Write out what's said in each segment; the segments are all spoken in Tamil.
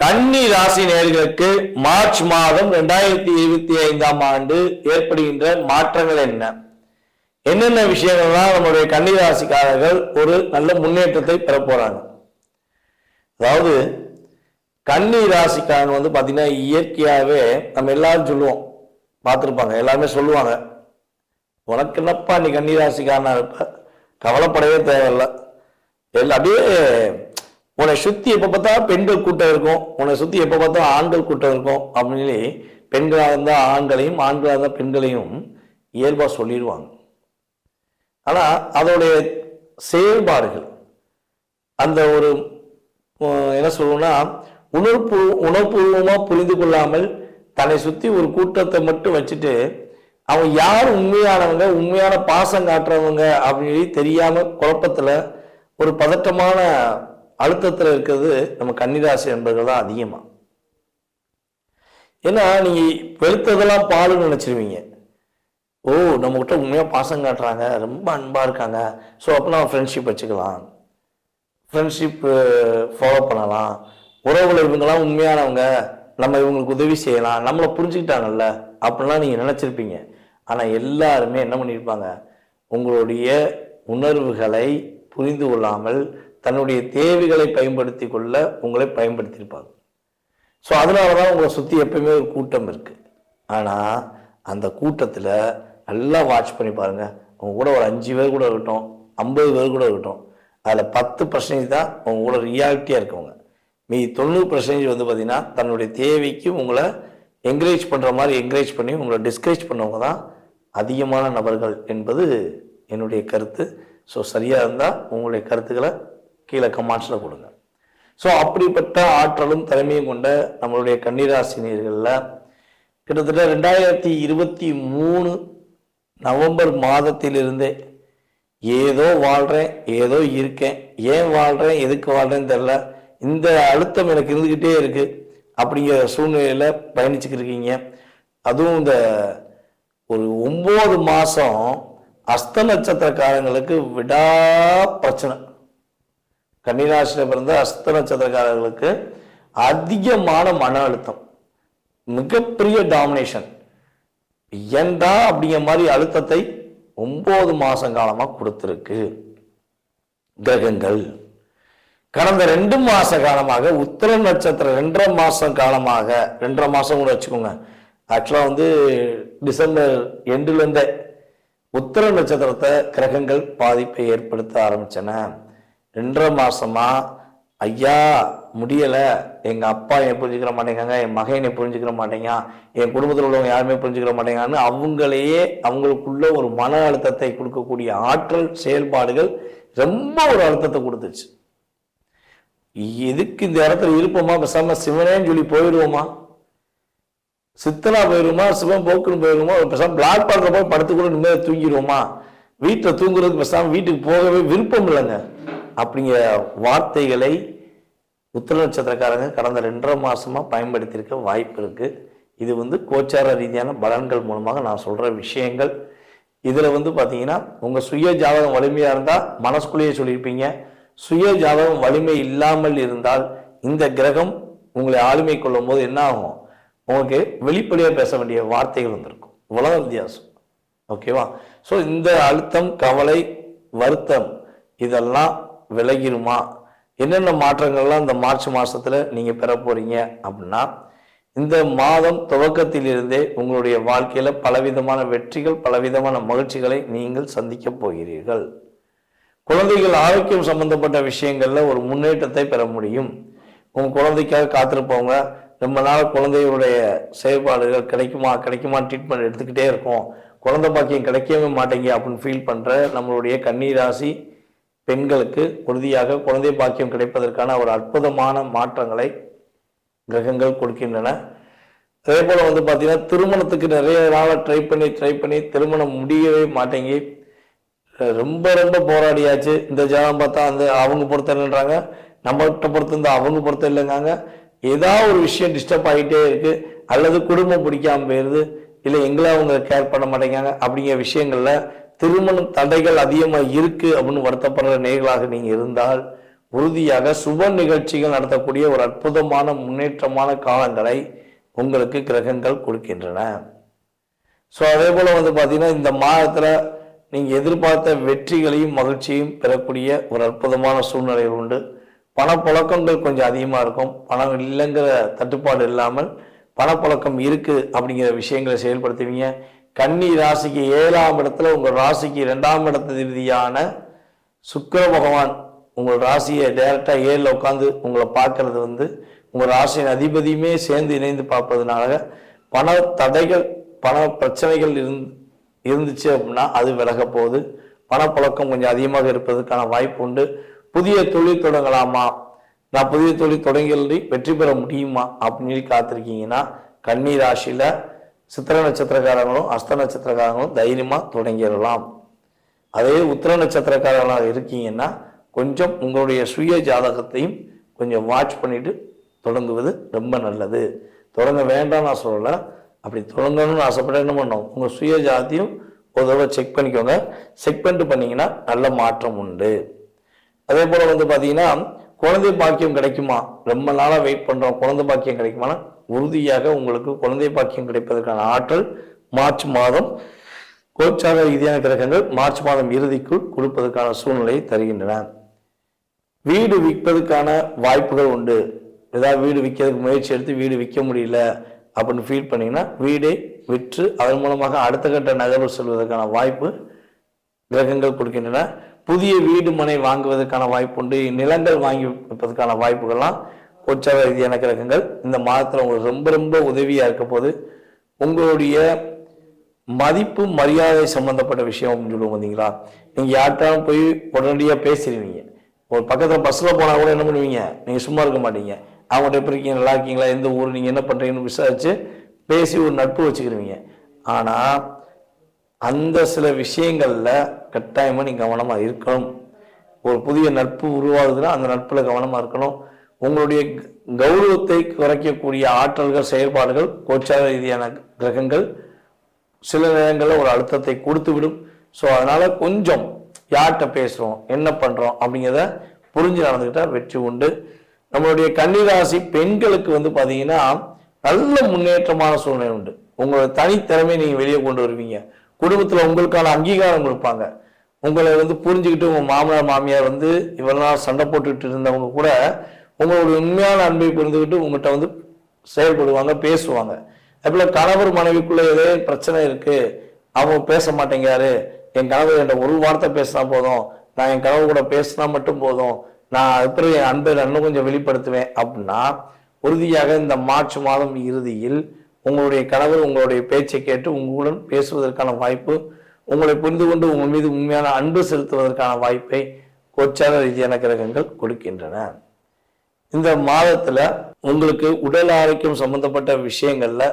கன்னி ராசி நேர்களுக்கு மார்ச் மாதம் ரெண்டாயிரத்தி இருபத்தி ஐந்தாம் ஆண்டு ஏற்படுகின்ற மாற்றங்கள் என்ன? என்னென்ன விஷயங்கள்லாம் நம்முடைய கன்னி ராசிக்காரர்கள் ஒரு நல்ல முன்னேற்றத்தை பெற போறாங்க. அதாவது கன்னி ராசிக்காரன் வந்து பார்த்தீங்கன்னா இயற்கையாகவே நம்ம எல்லாரும் சொல்லுவோம். பார்த்துருப்பாங்க. எல்லாருமே சொல்லுவாங்க. உனக்கு என்னப்பா நீ கன்னி ராசிக்காரனா இருப்ப? கவலைப்படவே தேவையில்ல. எல்லாம் அப்படியே உன்னை சுற்றி எப்போ பார்த்தா பெண்கள் கூட்டம் இருக்கும். உன்னை சுற்றி எப்போ பார்த்தா ஆண்கள் கூட்டம் இருக்கும். அப்படின்னு சொல்லி பெண்களாக இருந்தால் ஆண்களையும் ஆண்களாக இருந்தால் பெண்களையும் இயல்பாக சொல்லிடுவாங்க. ஆனால் அதோடைய செயல்பாடுகள் அந்த ஒரு என்ன சொல்லுவோம்னா உணர்வு உணர்வுபூர்வமாக புரிந்து கொள்ளாமல் தன்னை சுற்றி ஒரு கூட்டத்தை மட்டும் வச்சுட்டு அவன் யார் உண்மையானவங்க உண்மையான பாசம் காட்டுறவங்க அப்படின்னு சொல்லி குழப்பத்தில் ஒரு பதட்டமான அழுத்தத்தில் இருக்கிறது நம்ம கன்னிராசி என்பர்கள் தான் அதிகமாக ஏன்னா நீங்கள் வெளுத்ததெல்லாம் பாலுன்னு நினச்சிருவீங்க. ஓ நம்மக்கிட்ட உண்மையாக பாசம் காட்டுறாங்க ரொம்ப அன்பாக இருக்காங்க. ஸோ அப்போ நம்ம ஃப்ரெண்ட்ஷிப் வச்சுக்கலாம். ஃப்ரெண்ட்ஷிப் ஃபாலோ பண்ணலாம். உறவுகள் இவங்கெல்லாம் உண்மையானவங்க. நம்ம இவங்களுக்கு உதவி செய்யலாம். நம்மளை புரிஞ்சுக்கிட்டாங்கல்ல? அப்படிலாம் நீங்கள் நினச்சிருப்பீங்க. ஆனால் எல்லாருமே என்ன பண்ணியிருப்பாங்க உங்களுடைய உணர்வுகளை புரிந்து கொள்ளாமல் தன்னுடைய தேவைகளை பயன்படுத்தி கொள்ள உங்களை பயன்படுத்தியிருப்பாங்க. ஸோ அதனால தான் உங்களை சுற்றி எப்பயுமே ஒரு கூட்டம் இருக்குது ஆனால் அந்த கூட்டத்தில் நல்லா வாட்ச் பண்ணி பாருங்கள் உங்க கூட ஒரு அஞ்சு பேர் கூட இருக்கட்டும் ஐம்பது பேர் கூட இருக்கட்டும் அதில் பத்து பர்சன்டேஜ் தான் உங்க கூட ரியாலிட்டியாக இருக்கவங்க. மீதி தொண்ணூறு பர்சன்டேஜ் வந்து பார்த்திங்கன்னா தன்னுடைய தேவைக்கு உங்களை என்கரேஜ் பண்ணுற மாதிரி என்கரேஜ் பண்ணி உங்களை டிஸ்கரேஜ் பண்ணவங்க தான் அதிகமான நபர்கள் என்பது என்னுடைய கருத்து. ஸோ சரியாக இருந்தால் உங்களுடைய கருத்துக்களை கீழே கமெண்ட்ஸில் கொடுங்க. ஸோ அப்படிப்பட்ட ஆற்றலும் திறமையும் கொண்ட நம்மளுடைய கன்னிராசினியர்களில் கிட்டத்தட்ட ரெண்டாயிரத்தி இருபத்தி மூணு நவம்பர் மாதத்திலிருந்தே ஏதோ வாழ்கிறேன் ஏதோ இருக்கேன் ஏன் வாழ்கிறேன் எதுக்கு வாழ்கிறேன்னு தெரில இந்த அழுத்தம் எனக்கு இருந்துக்கிட்டே இருக்குது அப்படிங்கிற சூழ்நிலையில் பயணிச்சுக்கிட்டு இருக்கீங்க. அதுவும் இந்த ஒரு ஒம்பது மாதம் அஸ்த நட்சத்திரக்காரங்களுக்கு விடா பிரச்சனை. கன்னிராசியில் பிறந்த அஸ்த நட்சத்திரக்காரர்களுக்கு அதிகமான மன அழுத்தம். மிகப்பெரிய டாமினேஷன் ஏண்டா அப்படிங்கிற மாதிரி அழுத்தத்தை ஒன்பது மாசம் காலமாக கொடுத்துருக்கு. கிரகங்கள். கடந்த ரெண்டு மாச காலமாக உத்தர நட்சத்திரம் ரெண்டரை மாசம் காலமாக ரெண்டரை மாசம் கூட வச்சுக்கோங்க. ஆக்சுவலா வந்து டிசம்பர் எண்டுலேருந்தே உத்தர நட்சத்திரத்தை கிரகங்கள் பாதிப்பை ஏற்படுத்த ஆரம்பிச்சன. ரெண்டரை மாசமா ஐயா முடியல. எங்க அப்பா என்னை புரிஞ்சுக்கிற மாட்டேங்காங்க என் மகன் என்னை புரிஞ்சுக்கிற மாட்டேங்க என் குடும்பத்தில் உள்ளவங்க யாருமே புரிஞ்சுக்கிற மாட்டேங்கான்னு அவங்களையே அவங்களுக்குள்ள ஒரு மன அழுத்தத்தை கொடுக்கக்கூடிய ஆற்றல் செயல்பாடுகள் ரொம்ப ஒரு அழுத்தத்தை கொடுத்துச்சு. எதுக்கு இந்த இடத்துல இருப்போமா? பேசாம சிவனேன்னு சொல்லி போயிடுவோமா? சித்தனா போயிருமா சிவன் போக்குன்னு போயிருமா பேசாம பிளாக் பண்ற போய் படுத்து கூட தூங்கிடுவோமா? வீட்டில் தூங்குறதுக்கு பேசாம வீட்டுக்கு போகவே விருப்பம் இல்லைங்க. அப்படிங்கிற வார்த்தைகளை உத்திர நட்சத்திரக்காரங்க கடந்த ரெண்டரை மாதமாக பயன்படுத்தியிருக்க வாய்ப்பு இருக்குது இது வந்து கோச்சார ரீதியான பலன்கள் மூலமாக நான் சொல்கிற விஷயங்கள். இதில் வந்து பார்த்தீங்கன்னா உங்கள் சுய ஜாதகம் வலிமையாக இருந்தால் மனசுக்குள்ளேயே சொல்லியிருப்பீங்க. சுய ஜாதகம் வலிமை இல்லாமல் இருந்தால் இந்த கிரகம் உங்களை ஆளுமை கொள்ளும் போது என்ன ஆகும்? உங்களுக்கு வெளிப்படையாக பேச வேண்டிய வார்த்தைகள் வந்திருக்கும். உலக வித்தியாசம். ஓகேவா? ஸோ இந்த அழுத்தம் கவலை வருத்தம் இதெல்லாம் விலகிருமா? என்னென்ன மாற்றங்கள்லாம் இந்த மார்ச் மாதத்தில் நீங்கள் பெற போகிறீங்க அப்படின்னா இந்த மாதம் துவக்கத்திலிருந்தே உங்களுடைய வாழ்க்கையில் பலவிதமான வெற்றிகள் பலவிதமான மகிழ்ச்சிகளை நீங்கள் சந்திக்க போகிறீர்கள். குழந்தைகள் ஆரோக்கியம் சம்பந்தப்பட்ட விஷயங்களில் ஒரு முன்னேற்றத்தை பெற முடியும். உங்கள் குழந்தைக்காக காத்திருப்பவங்க ரொம்ப நாள் குழந்தைகளுடைய செயல்பாடுகள் கிடைக்குமா கிடைக்குமா ட்ரீட்மெண்ட் எடுத்துக்கிட்டே இருக்கும். குழந்தை பாக்கியம் கிடைக்கவே மாட்டேங்க அப்படின்னு ஃபீல் பண்ணுற நம்மளுடைய கன்னிராசி பெண்களுக்கு உறுதியாக குழந்தை பாக்கியம் கிடைப்பதற்கான ஒரு அற்புதமான மாற்றங்களை கிரகங்கள் கொடுக்கின்றன. அதே போல் வந்து பார்த்தீங்கன்னா திருமணத்துக்கு நிறைய நாளாக ட்ரை பண்ணி ட்ரை பண்ணி திருமணம் முடியவே மாட்டேங்கி ரொம்ப ரொம்ப போராடியாச்சு. இந்த ஜாதகம் பார்த்தா அந்த அவங்க பொறுத்த இல்லைன்றாங்க நம்மகிட்ட பொறுத்த இருந்தா அவங்க பொறுத்த இல்லைங்காங்க. ஏதாவது ஒரு விஷயம் டிஸ்டர்ப் ஆகிட்டே இருக்கு. அல்லது குடும்பம் பிடிக்காம போயிருது. இல்லை எங்களை அவங்க கேர் பண்ண மாட்டேங்காங்க. அப்படிங்கிற விஷயங்கள்ல திருமணம் தடைகள் அதிகமாக இருக்கு அப்படின்னு வருத்தப்படுற நேர்களாக நீங்க இருந்தால் உறுதியாக சுப நிகழ்ச்சிகள் நடத்தக்கூடிய ஒரு அற்புதமான முன்னேற்றமான காலங்களை உங்களுக்கு கிரகங்கள் கொடுக்கின்றன. ஸோ அதே போல வந்து பார்த்தீங்கன்னா இந்த மாதத்தில் நீங்கள் எதிர்பார்த்த வெற்றிகளையும் மகிழ்ச்சியும் பெறக்கூடிய ஒரு அற்புதமான சூழ்நிலை உண்டு. பணப்புழக்கங்கள் கொஞ்சம் அதிகமாக இருக்கும். பணம் இல்லைங்கிற தட்டுப்பாடு இல்லாமல் பணப்புழக்கம் இருக்கு அப்படிங்கிற விஷயங்களை செயல்படுத்துவீங்க. கன்னி ராசிக்கு ஏழாம் இடத்துல உங்கள் ராசிக்கு ரெண்டாம் இடத்து ரீதியான பகவான் உங்கள் ராசியை டைரக்டாக ஏழில் உட்காந்து உங்களை பார்க்கறது வந்து உங்கள் ராசியின் அதிபதியுமே சேர்ந்து இணைந்து பார்ப்பதுனால பண தடைகள் பண பிரச்சனைகள் இருந் இருந்துச்சு அப்படின்னா அது விலக போகுது. பணப்புழக்கம் கொஞ்சம் அதிகமாக இருப்பதற்கான வாய்ப்பு உண்டு. புதிய தொழில் தொடங்கலாமா? நான் புதிய தொழில் தொடங்கி வெற்றி பெற முடியுமா? அப்படின்னு சொல்லி காத்திருக்கீங்கன்னா கன்னி ராசியில் சித்திர நட்சத்திரக்காரங்களும் அஸ்த நட்சத்திரக்காரங்களும் தைரியமாக தொடங்கிடலாம். அதே உத்திர நட்சத்திரக்காரங்களாக இருக்கீங்கன்னா கொஞ்சம் உங்களுடைய சுய ஜாதகத்தையும் கொஞ்சம் வாட்ச் பண்ணிவிட்டு தொடங்குவது ரொம்ப நல்லது. தொடங்க வேண்டாம் நான் சொல்லலை. அப்படி தொடங்கணும்னு ஆசைப்பட்ட என்ன பண்ணோம்? உங்கள் சுய ஜாதியும் ஒரு தடவை செக் பண்ணிக்கோங்க. செக் பண்ணிட்டு பண்ணிங்கன்னா நல்ல மாற்றம் உண்டு. அதே போல் வந்து பார்த்தீங்கன்னா குழந்தை பாக்கியம் கிடைக்குமா? ரொம்ப நாளாக வெயிட் பண்ணுறோம் குழந்தை பாக்கியம் கிடைக்குமானா? உறுதியாக உங்களுக்கு குழந்தை பாக்கியம் கிடைப்பதற்கான ஆற்றல் மார்ச் மாதம் கோச்சார ரீதியான கிரகங்கள் மார்ச் மாதம் இறுதிக்குள் கொடுப்பதற்கான சூழ்நிலையை தருகின்றன. வீடு விற்பதற்கான வாய்ப்புகள் உண்டு. ஏதாவது வீடு விற்கிறதுக்கு முயற்சி எடுத்து வீடு விற்க முடியல அப்படின்னு ஃபீல் பண்ணீங்கன்னா வீடை விற்று அதன் மூலமாக அடுத்த கட்ட நகர்வு செல்வதற்கான வாய்ப்பு கிரகங்கள் கொடுக்கின்றன. புதிய வீடு மனை வாங்குவதற்கான வாய்ப்பு உண்டு. நிலங்கள் வாங்கி வைப்பதற்கான வாய்ப்புகள்லாம் உற்சவ ரீதியான கிரகங்கள் இந்த மாதத்தில் உங்களுக்கு ரொம்ப ரொம்ப உதவியாக இருக்க போது உங்களுடைய மதிப்பு மரியாதை சம்பந்தப்பட்ட விஷயம் அப்படின்னு சொல்லுவோம் பார்த்தீங்களா நீங்கள் யார்கிட்டாலும் போய் உடனடியாக பேசிடுவீங்க. ஒரு பக்கத்தில் பஸ்ஸில் போனால் கூட என்ன பண்ணுவீங்க? நீங்கள் சும்மா இருக்க மாட்டீங்க. அவங்கள்ட்ட எப்படி இருக்கீங்க? நல்லா இருக்கீங்களா? எந்த ஊர்? நீங்கள் என்ன பண்ணுறீங்கன்னு விசாரித்து பேசி ஒரு நட்பு வச்சுக்கிருவீங்க ஆனால் அந்த சில விஷயங்களில் கட்டாயமாக நீங்கள் கவனமாக இருக்கணும். ஒரு புதிய நட்பு உருவாகுதுன்னா அந்த நட்பில் கவனமாக இருக்கணும். உங்களுடைய க- கௌரவத்தை குறைக்கக்கூடிய ஆற்றல்கள் செயல்பாடுகள் கோச்சார ரீதியான கிரகங்கள் சில நேரங்களில் ஒரு அழுத்தத்தை கொடுத்து விடும் ஸோ அதனால் கொஞ்சம் யார்கிட்ட பேசுகிறோம் என்ன பண்ணுறோம் அப்படிங்கிறத புரிஞ்சு நடந்துக்கிட்டால் வெற்றி உண்டு. நம்மளுடைய கன்னிராசி பெண்களுக்கு வந்து பார்த்தீங்கன்னா நல்ல முன்னேற்றமான சூழ்நிலை உண்டு. உங்களோட தனித்திறமையை நீங்கள் வெளியே கொண்டு வருவீங்க. குடும்பத்தில் உங்களுக்கான அங்கீகாரம் கொடுப்பாங்க. உங்களை வந்து புரிஞ்சுக்கிட்டு உங்கள் மாமனார் மாமியார் வந்து இவ்வளோ நாள் சண்டை போட்டுக்கிட்டு இருந்தவங்க கூட உங்களுடைய உண்மையான அன்பை புரிந்துக்கிட்டு உங்கள்கிட்ட வந்து செயல்படுவாங்க பேசுவாங்க. அதுபோல் கணவர் மனைவிக்குள்ளே ஏதோ பிரச்சனை இருக்குது அவங்க பேச மாட்டேங்கிறாரு என் கணவர் என்கிட்ட ஒரு வார்த்தை பேசினா போதும் நான் என் கணவர் கூட பேசினா மட்டும் போதும் நான் அதுக்கப்புறம் என் அன்பை இன்னும் கொஞ்சம் வெளிப்படுத்துவேன் அப்படின்னா உறுதியாக இந்த மார்ச் மாதம் இறுதியில் உங்களுடைய கணவர் உங்களுடைய பேச்சை கேட்டு உங்களுடன் பேசுவதற்கான வாய்ப்பு உங்களை புரிந்து கொண்டு உங்கள் மீது உண்மையான அன்பு செலுத்துவதற்கான வாய்ப்பை கோச்சார ரீதியான கிரகங்கள் கொடுக்கின்றன. இந்த மாதத்துல உங்களுக்கு உடல் ஆரோக்கியம் சம்பந்தப்பட்ட விஷயங்கள்ல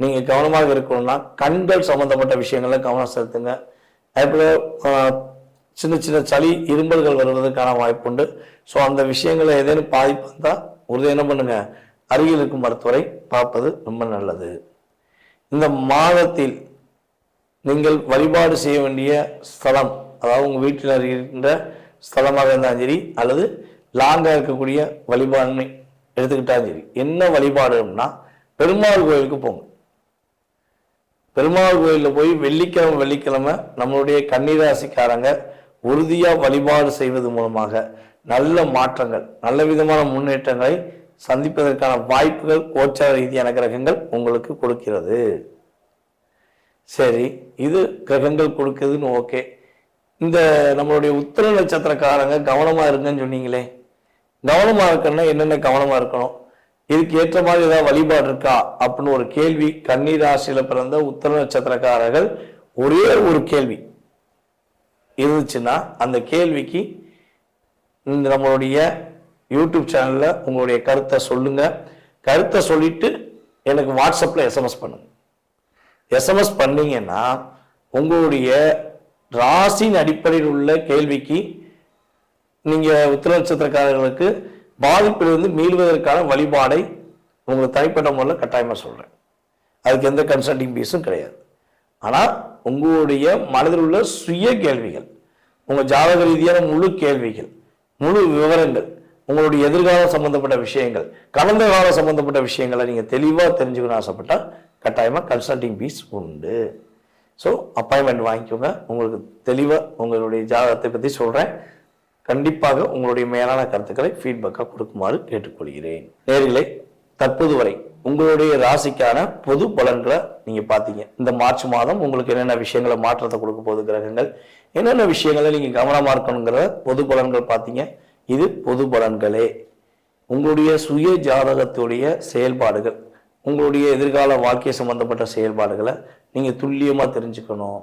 நீங்க கவனமாக இருக்கணும்னா கண்கள் சம்பந்தப்பட்ட விஷயங்கள்ல கவனம் செலுத்துங்க. அதேபோல சின்ன சின்ன சளி இரும்பல்கள் வருவதற்கான வாய்ப்புண்டு ஸோ அந்த விஷயங்களை ஏதேனும் பாதிப்பு இருந்தால் உறுதி என்ன பண்ணுங்க? அருகில் இருக்கும் மருத்துவரை பார்ப்பது ரொம்ப நல்லது. இந்த மாதத்தில் நீங்கள் வழிபாடு செய்ய வேண்டிய ஸ்தலம் அதாவது உங்கள் வீட்டில் இருக்கின்ற ஸ்தலமாக இருந்தாலும் சரி அல்லது லாங்காக இருக்கக்கூடிய வழிபாடுன்னு எடுத்துக்கிட்டாலும் சரி. என்ன வழிபாடுன்னா பெருமாள் கோயிலுக்கு போங்க. பெருமாள் கோயிலில் போய் வெள்ளிக்கிழமை வெள்ளிக்கிழமை நம்மளுடைய கன்னிராசிக்காரங்க உறுதியாக வழிபாடு செய்வது மூலமாக நல்ல மாற்றங்கள் நல்ல விதமான முன்னேற்றங்களை சந்திப்பதற்கான வாய்ப்புகள் கோச்சார ரீதியான கிரகங்கள் உங்களுக்கு கொடுக்கிறது. சரி இது கிரகங்கள் கொடுக்குதுன்னு ஓகே. இந்த நம்மளுடைய உத்தர நட்சத்திரக்காரங்க கவனமாக இருங்கன்னு சொன்னீங்களே. கவனமாக இருக்கணும்னா என்னென்ன கவனமாக இருக்கணும்? இதுக்கு ஏற்ற மாதிரி ஏதாவது வழிபாடு இருக்கா? அப்படின்னு ஒரு கேள்வி. கண்ணீர் ராசியில் பிறந்த உத்தர நட்சத்திரக்காரர்கள் ஒரே ஒரு கேள்வி. இருந்துச்சுன்னா அந்த கேள்விக்கு இந்த நம்மளுடைய யூடியூப் சேனலில் உங்களுடைய கருத்தை சொல்லுங்கள் கருத்தை சொல்லிட்டு எனக்கு வாட்ஸ்அப்பில் எஸ்எம்எஸ் பண்ணுங்க. எஸ்எம்எஸ் பண்ணீங்கன்னா உங்களுடைய ராசியின் அடிப்படையில் உள்ள கேள்விக்கு நீங்கள் உத்திர நட்சத்திரக்காரர்களுக்கு பாதிப்பிலிருந்து மீள்வதற்கான வழிபாடை உங்களுக்கு தனிப்பட்ட முறையில் கட்டாயமாக சொல்கிறேன் அதுக்கு எந்த கன்சல்டிங் ஃபீஸும் கிடையாது. ஆனால் உங்களுடைய மனதில் உள்ள சுய கேள்விகள் உங்கள் ஜாதக ரீதியான முழு கேள்விகள் முழு விவரங்கள் உங்களுடைய எதிர்காலம் சம்பந்தப்பட்ட விஷயங்கள் கடந்த காலம் சம்பந்தப்பட்ட விஷயங்களை நீங்கள் தெளிவாக தெரிஞ்சுக்கணும்னு ஆசைப்பட்டால் கட்டாயமாக கன்சல்டிங் ஃபீஸ் உண்டு. ஸோ அப்பாயின்மெண்ட் வாங்கிக்கோங்க. உங்களுக்கு தெளிவாக உங்களுடைய ஜாதகத்தை பற்றி சொல்கிறேன் கண்டிப்பாக உங்களுடைய மேலான கருத்துக்களை ஃபீட்பேக்காக கொடுக்குமாறு கேட்டுக்கொள்கிறேன். நேர்களை தற்போது வரை உங்களுடைய ராசிக்கான பொது பலன்களை நீங்கள் பார்த்தீங்க. இந்த மார்ச் மாதம் உங்களுக்கு என்னென்ன விஷயங்களை மாற்றத்தை கொடுக்க போகுது கிரகங்கள் என்னென்ன விஷயங்களை நீங்கள் கவனமாக இருக்கணுங்கிற பொது பலன்கள் பார்த்தீங்க. இது பொது பலன்களே. உங்களுடைய சுய ஜாதகத்துடைய செயல்பாடுகள் உங்களுடைய எதிர்கால வாழ்க்கை சம்பந்தப்பட்ட செயல்பாடுகளை நீங்கள் துல்லியமாக தெரிஞ்சுக்கணும்.